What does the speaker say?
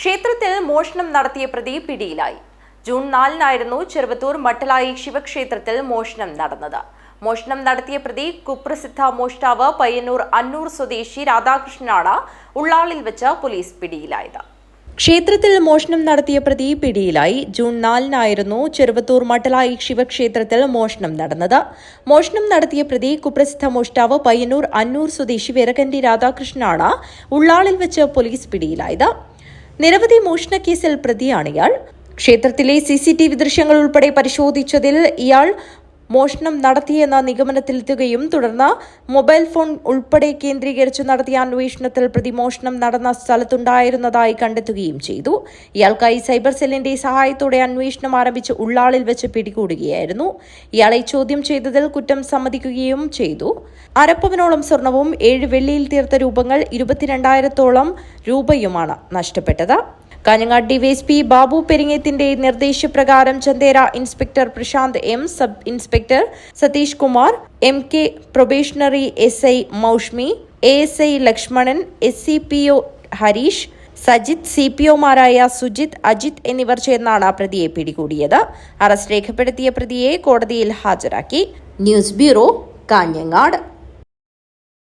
ക്ഷേത്രത്തിൽ മോഷണം നടത്തിയ പ്രതി പിടിയിലായി. ജൂൺ നാലിനായിരുന്നു ചെറുവത്തൂർ മട്ടലായി ശിവക്ഷേത്രത്തിൽ മോഷണം നടന്നത്. മോഷണം നടത്തിയ പ്രതി കുപ്രസിദ്ധ മോഷ്ടാവ് പയ്യന്നൂർ അന്നൂർ സ്വദേശി രാധാകൃഷ്ണനാണ് ഉള്ളാളിൽ വെച്ച് പോലീസ് പിടിയിലായത്. ക്ഷേത്രത്തിൽ മോഷണം നടത്തിയ പ്രതി പിടിയിലായി. ജൂൺ നാലിനായിരുന്നു ചെറുവത്തൂർ മട്ടലായി ശിവക്ഷേത്രത്തിൽ മോഷണം നടന്നത്. മോഷണം നടത്തിയ പ്രതി കുപ്രസിദ്ധ മോഷ്ടാവ് പയ്യന്നൂർ അന്നൂർ സ്വദേശി വിറകണ്ടി രാധാകൃഷ്ണനാണ് ഉള്ളാളിൽ വെച്ച് പോലീസ് പിടിയിലായത്. നിരവധി മോഷണക്കേസിൽ പ്രതിയാണ് ഇയാൾ. ക്ഷേത്രത്തിലെ സി സി ടി വി ദൃശ്യങ്ങൾ ഉൾപ്പെടെ പരിശോധിച്ചതിൽ ഇയാൾ മോഷണം നടത്തിയെന്ന നിഗമനത്തിലെത്തുകയും തുടർന്ന് മൊബൈൽ ഫോൺ ഉൾപ്പെടെ കേന്ദ്രീകരിച്ച് നടത്തിയ അന്വേഷണത്തിൽ പ്രതി മോഷണം നടന്ന സ്ഥലത്തുണ്ടായിരുന്നതായി കണ്ടെത്തുകയും ചെയ്തു. ഇയാൾക്കായി സൈബർ സെല്ലിന്റെ സഹായത്തോടെ അന്വേഷണം ആരംഭിച്ച് ഉള്ളാളിൽ വെച്ച് പിടികൂടുകയായിരുന്നു. ഇയാളെ ചോദ്യം ചെയ്തതിൽ കുറ്റം സമ്മതിക്കുകയും ചെയ്തു. അരപ്പവനോളം സ്വർണവും ഏഴ് വെള്ളിയിൽ തീർത്ത രൂപങ്ങൾ ഇരുപത്തിരണ്ടായിരത്തോളം രൂപയുമാണ് നഷ്ടപ്പെട്ടത്. കാഞ്ഞങ്ങാട് ഡിവൈഎസ്പി ബാബു പെരിങ്ങത്തിന്റെ നിർദ്ദേശപ്രകാരം Chandera inspector Prashanth M sub inspector Satish Kumar M K probationary S I Moushmi A S I Lakshmanan S C P O Harish Sajith C P ഒമാരായ Sujith Ajith എന്നിവർ ചേർന്നാണ് പ്രതിയെ പിടികൂടിയത്. അറസ്റ്റ് രേഖപ്പെടുത്തിയ പ്രതിയെ കോടതിയിൽ ഹാജരാക്കി. News bureau Kanhangad.